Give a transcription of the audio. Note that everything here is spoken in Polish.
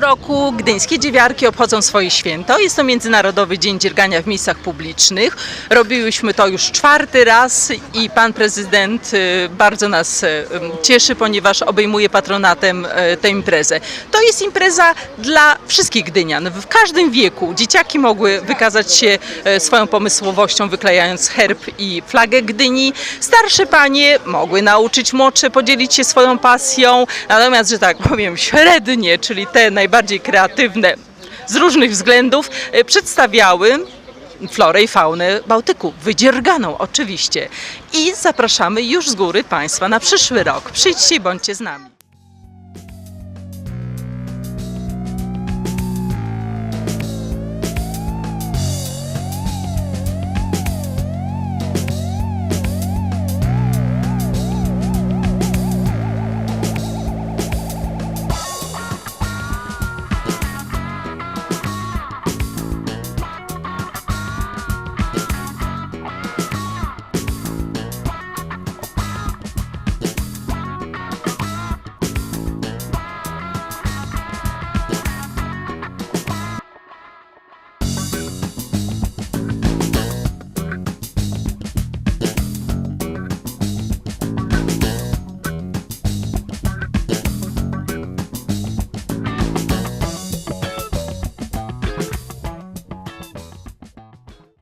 roku gdyńskie dziewiarki obchodzą swoje święto. Jest to Międzynarodowy Dzień Dziergania w miejscach publicznych. Robiłyśmy to już czwarty raz i pan prezydent y, bardzo nas y, cieszy, ponieważ obejmuje patronatem y, tę imprezę. To jest impreza dla wszystkich gdynian, w każdym wieku. Dzieciaki mogły wykazać się swoją pomysłowością, wyklejając herb i flagę Gdyni. Starsze panie mogły nauczyć młodsze, podzielić się swoją pasją. Natomiast, że tak powiem, średnie, czyli te najbardziej kreatywne z różnych względów, e, przedstawiały florę i faunę Bałtyku, wydzierganą oczywiście. I zapraszamy już z góry Państwa na przyszły rok. Przyjdźcie bądźcie z nami.